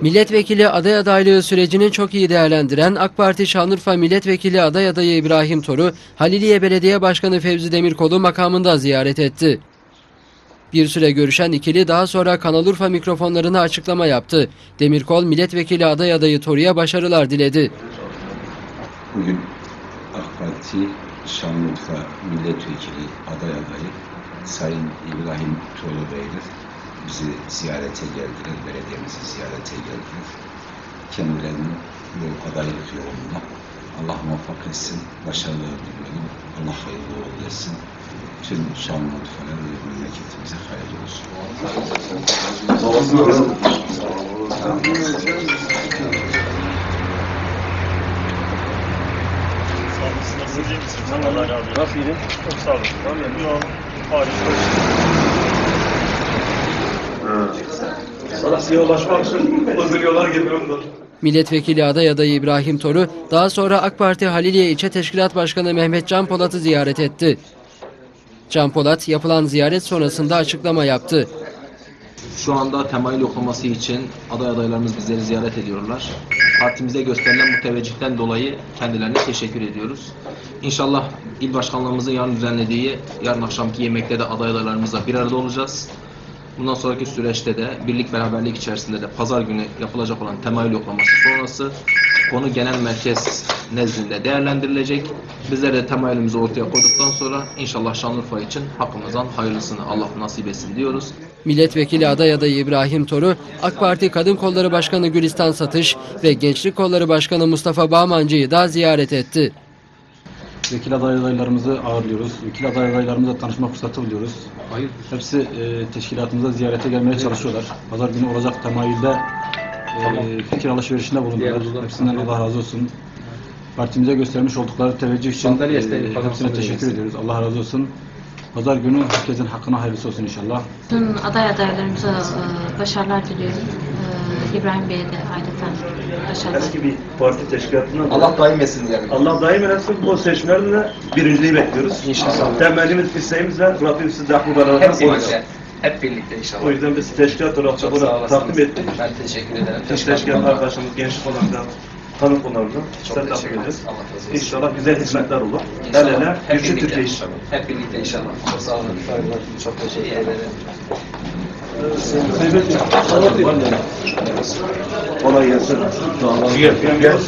Milletvekili aday adaylığı sürecini çok iyi değerlendiren AK Parti Şanlıurfa Milletvekili aday adayı İbrahim Toru, Haliliye Belediye Başkanı Fevzi Demirkol'u makamında ziyaret etti. Bir süre görüşen ikili daha sonra Kanal Urfa mikrofonlarına açıklama yaptı. Demirkol milletvekili aday adayı Toru'ya başarılar diledi. Bugün AK Parti Şanlıurfa Milletvekili aday adayı Sayın İbrahim Tuğlu Beyler bizi ziyarete geldiler, belediyemizi ziyarete geldiler. Kendilerinin bu adaylık yolunda Allah muvaffak etsin, başarılar diliyorum. Allah hayırlı uğurlu etsin. Tüm Şanlıurfa'ya ve memleketimize hayırlı olsun. Nasılsınız? iyi misiniz? Allah razı olsun. Nasıl iyiydin? Çok sağ olun. Tamam. Yok. Harika. Sana size ulaşmak için uzun yollar. Milletvekili aday adayı İbrahim Toru, daha sonra AK Parti Haliliye İlçe Teşkilat Başkanı Mehmet Can Polat'ı ziyaret etti. Can Polat yapılan ziyaret sonrasında açıklama yaptı. Şu anda temayül yoklaması için aday adaylarımız bizleri ziyaret ediyorlar. Partimize gösterilen bu teveccühten dolayı kendilerine teşekkür ediyoruz. İnşallah il başkanlığımızın yarın düzenlediği yarın akşamki yemekte de aday adaylarımızla bir arada olacağız. Bundan sonraki süreçte de birlik beraberlik içerisinde de pazar günü yapılacak olan temayül yoklaması sonrası konu genel merkez nezdinde değerlendirilecek. Bizler de temayülümüzü ortaya koyduktan sonra inşallah Şanlıurfa için hakkımızdan hayırlısını Allah nasip etsin diyoruz. Milletvekili aday adayı İbrahim Toru, AK Parti Kadın Kolları Başkanı Gülistan Satış ve Gençlik Kolları Başkanı Mustafa Bağmancı'yı da ziyaret etti. Vekil aday adaylarımızı ağırlıyoruz. Vekil aday adaylarımızla tanışma fırsatı buluyoruz. Hayır. Hepsi e, teşkilatımıza ziyarete gelmeye çalışıyorlar. Pazar günü olacak temayülde e, fikir alışverişinde bulundular. Hepsinden Allah razı olsun. Partimize göstermiş oldukları teveccüh için e, hepsine teşekkür ediyoruz. Allah razı olsun. Pazar günü herkesin hakkına hayırlısı olsun inşallah. Tüm aday adaylarımıza e, başarılar diliyorum. İbrahim Bey'e de ayrıca başarılar. Eski bir parti teşkilatından Allah daim etsin diyelim. Allah daim etsin. Bu seçimlerde de birinciliği bekliyoruz. İnşallah. Temennimiz, isteğimiz ve Rabbim sizi de aklı beraber Hep birlikte. Hep birlikte inşallah. O yüzden biz teşkilat olarak da Çok sağ bunu takdim ettik. Ben teşekkür ederim. Tüm teşkilat arkadaşımız, gençlik olanlar, tanım konularında takdim teşekkür ederiz. İnşallah güzel hizmetler olur. El ele, güçlü. Türkiye inşallah. Hep birlikte inşallah. Çok sağ olun. Çok teşekkür ederim. Kolay gelsin. Gel, gel.